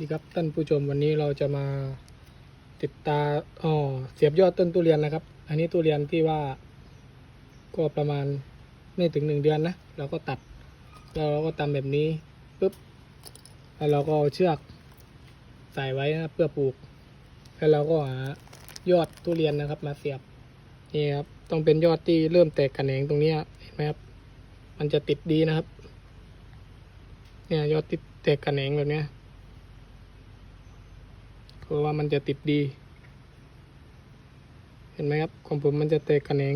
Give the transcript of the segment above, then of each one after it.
ดีครับท่านผู้ชมวันนี้เราจะมาติดตาอ๋อเสียบยอดต้นทุเรียนนะครับ อันนี้ทุเรียนที่ว่า ก็ประมาณไม่ถึงหนึ่งเดือนนะเราก็ตัด แล้วเราก็ทำแบบนี้ปุ๊บแล้วเราก็เอาเชือกใส่ไว้นะเพื่อปลูก แล้วเราก็หายอดทุเรียนนะครับ มาเสียบนี่ครับต้องเป็นยอดที่เริ่มแตกกระแหนงตรงนี้เห็นไหมครับ มันจะติดดีนะครับ เนี่ยยอดติดแตกกระแหนงแบบนี้ เพราะว่ามันจะติดดี เห็นไหมครับ ของผมมันจะแตกกระแหนง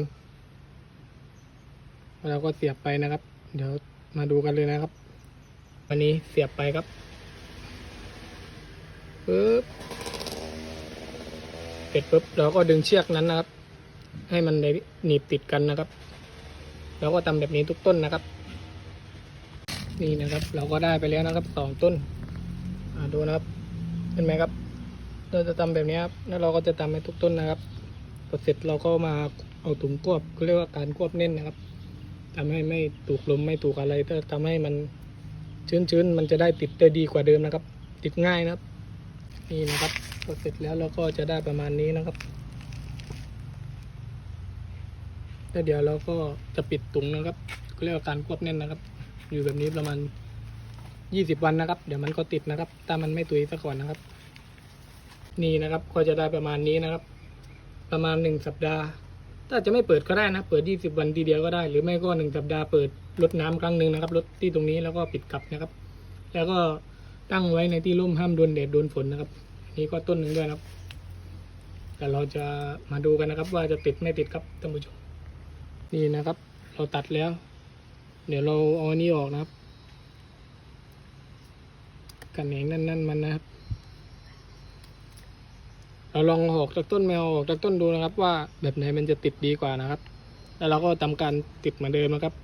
เราก็เสียบไปนะครับ เดี๋ยวมาดูกันเลยนะครับ วันนี้เสียบไปครับปึ๊บเสร็จปุ๊บเราก็ดึงเชือกนั้นนะครับ ให้มันได้หนีบติดกันนะครับแล้วก็ทำแบบนี้ทุกต้นนะครับ นี่นะครับ เราก็ได้ไปแล้วนะครับสองต้นดูนะครับ เห็นไหมครับ เราจะทำแบบนี้ครับ แล้วเราก็จะทำให้ทุกต้นนะครับพอเสร็จเราก็มาเอาถุงควบเขาเรียกว่าการควบเน้นนะครับทำให้ไม่ถูกลมไม่ถูกอะไรถ้าทำให้มันชื้นๆ มันจะได้ติดได้ดีกว่าเดิมนะครับ ติดง่ายนะครับ นี่นะครับพอเสร็จแล้วเราก็จะได้ประมาณนี้นะครับ แล้วเดี๋ยวเราก็จะปิดถุงนะครับเขาเรียกว่าการควบเน้นนะครับ อยู่แบบนี้ประมาณยี่สิบวันนะครับ เดี๋ยวมันก็ติดนะครับ ถ้ามันไม่ตุยซะก่อนนะครับ นี่นะครับ ก็จะได้ประมาณนี้นะครับ ประมาณหนึ่งสัปดาห์ ถ้าจะไม่เปิดก็ได้นะ เปิดยี่สิบวันทีเดียวก็ได้ หรือไม่ก็หนึ่งสัปดาห์เปิดลดน้ำครั้งหนึ่งนะครับลดที่ตรงนี้แล้วก็ปิดกลับนะครับ แล้วก็ตั้งไว้ในที่ร่มห้ามโดนแดดโดนฝนนะครับนนี่ก็ต้นหนึ่งด้วยนะครับแต่เราจะมาดูกันนะครับ ว่าจะติดไม่ติดครับท่านผู้ชมนี่นะครับ เราตัดแล้ว เดี๋ยวเราเอาอันนี้ออกนะครับ กันแหนงนั่นๆมันนะครับ เราลองเอกจากต้นแมวออกจากต้นดูนะครับ ว่าแบบไหนมันจะติดดีกว่านะครับ แล้วเราก็ทำการติดเหมือนเดิมนะครับ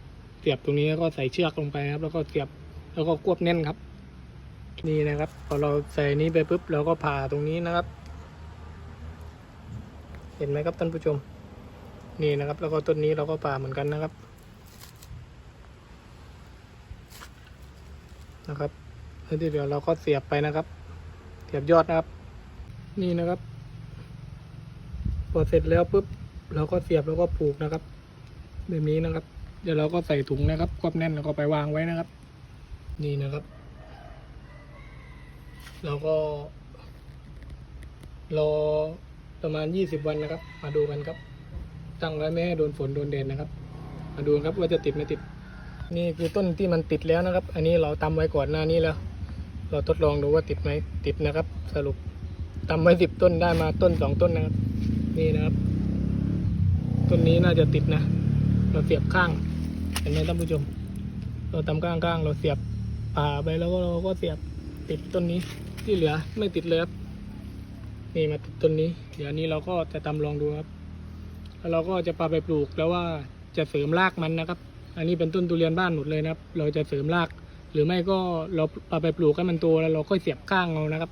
เสียบตรงนี้แล้วก็ใส่เชือกลงไปนะครับ แล้วก็เสียบแล้วก็ควบแน่นครับ นี่นะครับ พอเราใส่นี้ไปปุ๊บเราก็ผ่าตรงนี้นะครับ เห็นไหมครับท่านผู้ชม นี่นะครับ แล้วก็ต้นนี้เราก็ผ่าเหมือนกันนะครับนะครับแล้วเดี๋ยวเราก็เสียบไปนะครับ เสียบยอดนะครับ นี่นะครับ อเสร็จแล้วปุ๊บเราก็เสียบแล้วก็ผูกนะครับแบบนี้นะครับ เดี๋ยวเราก็ใส่ถุงนะครับควบแน่นแล้วก็ไปวางไว้นะครับ นี่นะครับ เราก็รอประมาณยี่สิบวันนะครับ มาดูกันครับตั้งไว้ไม่ให้โดนฝนโดนแดดนะครับ มาดูครับว่าจะติดไม่ติด นี่คือต้นที่มันติดแล้วนะครับ อันนี้เราตำไว้ก่อนหน้านี้แล้ว เราทดลองดูว่าติดไหมติดนะครับ สรุปตำไว้สิบต้นได้มาต้นสองต้นนะครับ ต้นนี้น่าจะติดนะ เราเสียบข้าง เห็นไหมท่านผู้ชม เราตำข้างๆเราเสียบผ่าไปแล้วก็เราก็เสียบติดต้นนี้ที่เหลือไม่ติดเลยครับนี่มาติดต้นนี้ เดี๋ยวนี้เราก็จะตำลองดูครับแล้วเราก็จะปาไปปลูกแล้วว่าจะเสริมรากมันนะครับ อันนี้เป็นต้นทุเรียนบ้านหมดเลยนะครับ เราจะเสริมราก หรือไม่ก็เราเอาไปปลูกให้มันโตแล้วเราก็เสียบข้างเอานะครับ